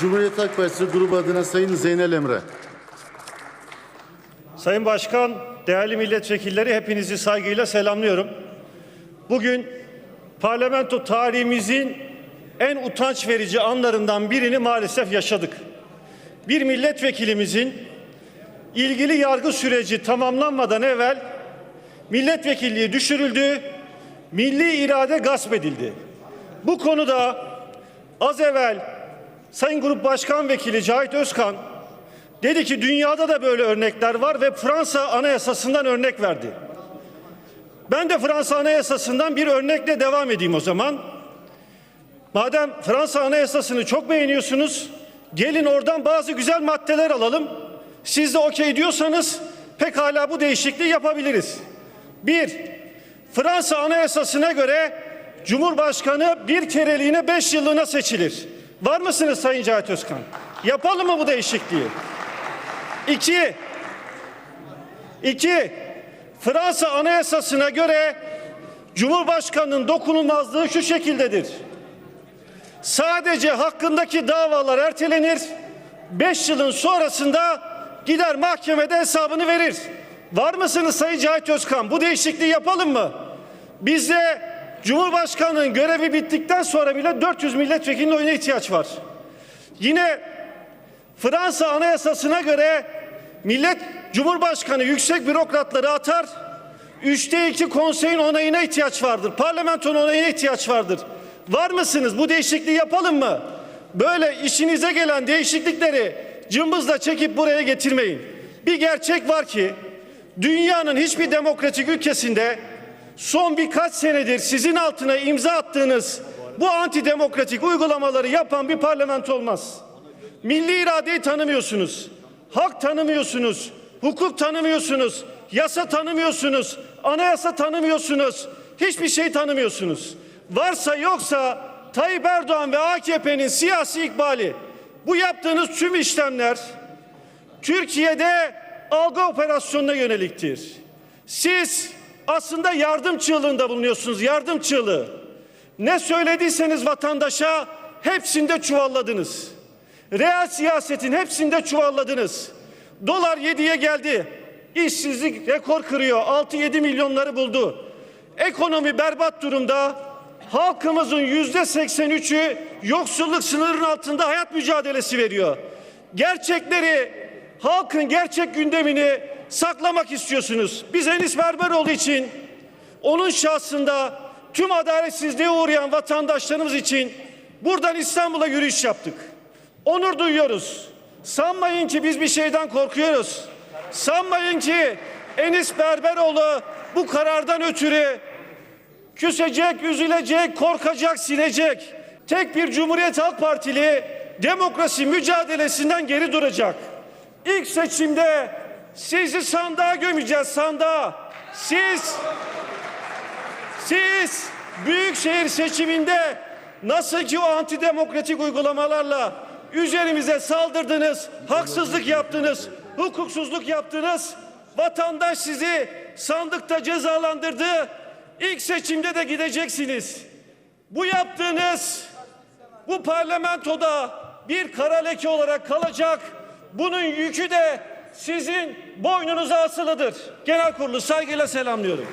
Cumhuriyet Halk Partisi grubu adına Sayın Zeynel Emre. Sayın Başkan, değerli milletvekilleri hepinizi saygıyla selamlıyorum. Bugün parlamento tarihimizin en utanç verici anlarından birini maalesef yaşadık. Bir milletvekilimizin ilgili yargı süreci tamamlanmadan evvel milletvekilliği düşürüldü, milli irade gasp edildi. Bu konuda az evvel Sayın Grup Başkan Vekili Cahit Özkan Dedi ki dünyada da böyle örnekler var ve Fransa Anayasası'ndan örnek verdi. Ben de Fransa Anayasası'ndan bir örnekle devam edeyim o zaman. Madem Fransa Anayasası'nı çok beğeniyorsunuz, gelin oradan bazı güzel maddeler alalım. Siz de okey diyorsanız pekala bu değişikliği yapabiliriz. Bir, Fransa Anayasası'na göre Cumhurbaşkanı bir kereliğine beş yıllığına seçilir. Var mısınız Sayın Cahit Özkan? Yapalım mı bu değişikliği? İki, iki, Fransa Anayasası'na göre Cumhurbaşkanının dokunulmazlığı şu şekildedir. Sadece hakkındaki davalar ertelenir. Beş yılın sonrasında gider mahkemede hesabını verir. Var mısınız Sayın Cahit Özkan? Bu değişikliği yapalım mı? Bizde Cumhurbaşkanının görevi bittikten sonra bile 400 milletvekilinin oyuna ihtiyaç var. Yine Fransa Anayasası'na göre millet Cumhurbaşkanı yüksek bürokratları atar. Üçte iki konseyin onayına ihtiyaç vardır. Parlamentonun onayına ihtiyaç vardır. Var mısınız? Bu değişikliği yapalım mı? Böyle işinize gelen değişiklikleri cımbızla çekip buraya getirmeyin. Bir gerçek var ki dünyanın hiçbir demokratik ülkesinde son birkaç senedir sizin altına imza attığınız bu antidemokratik uygulamaları yapan bir parlamento olmaz. Milli iradeyi tanımıyorsunuz. Hak tanımıyorsunuz. Hukuk tanımıyorsunuz. Yasa tanımıyorsunuz. Anayasa tanımıyorsunuz. Hiçbir şey tanımıyorsunuz. Varsa yoksa Tayyip Erdoğan ve AKP'nin siyasi ikbali. Bu yaptığınız tüm işlemler Türkiye'de algı operasyonuna yöneliktir. Siz aslında yardım çığlığında bulunuyorsunuz. Yardım çığlığı. Ne söylediyseniz vatandaşa hepsinde çuvalladınız. Real siyasetin hepsinde çuvalladınız. Dolar 7'ye geldi. İşsizlik rekor kırıyor. 6-7 milyonları buldu. Ekonomi berbat durumda. Halkımızın yüzde 83'ü yoksulluk sınırının altında hayat mücadelesi veriyor. Gerçekleri, halkın gerçek gündemini saklamak istiyorsunuz. Biz Enis Berberoğlu için onun şahsında tüm adaletsizliğe uğrayan vatandaşlarımız için buradan İstanbul'a yürüyüş yaptık. Onur duyuyoruz. Sanmayın ki biz bir şeyden korkuyoruz. Sanmayın ki Enis Berberoğlu bu karardan ötürü küsecek, üzülecek, korkacak, silecek. Tek bir Cumhuriyet Halk Partili demokrasi mücadelesinden geri duracak. İlk seçimde sizi sandığa gömeceğiz sandığa. Siz siz büyükşehir seçiminde nasıl ki o antidemokratik uygulamalarla üzerimize saldırdınız, haksızlık yaptınız, hukuksuzluk yaptınız. Vatandaş sizi sandıkta cezalandırdı. İlk seçimde de gideceksiniz. Bu yaptığınız bu parlamentoda bir kara leke olarak kalacak. Bunun yükü de sizin boynunuza asılıdır. Genel kurulu saygıyla selamlıyorum.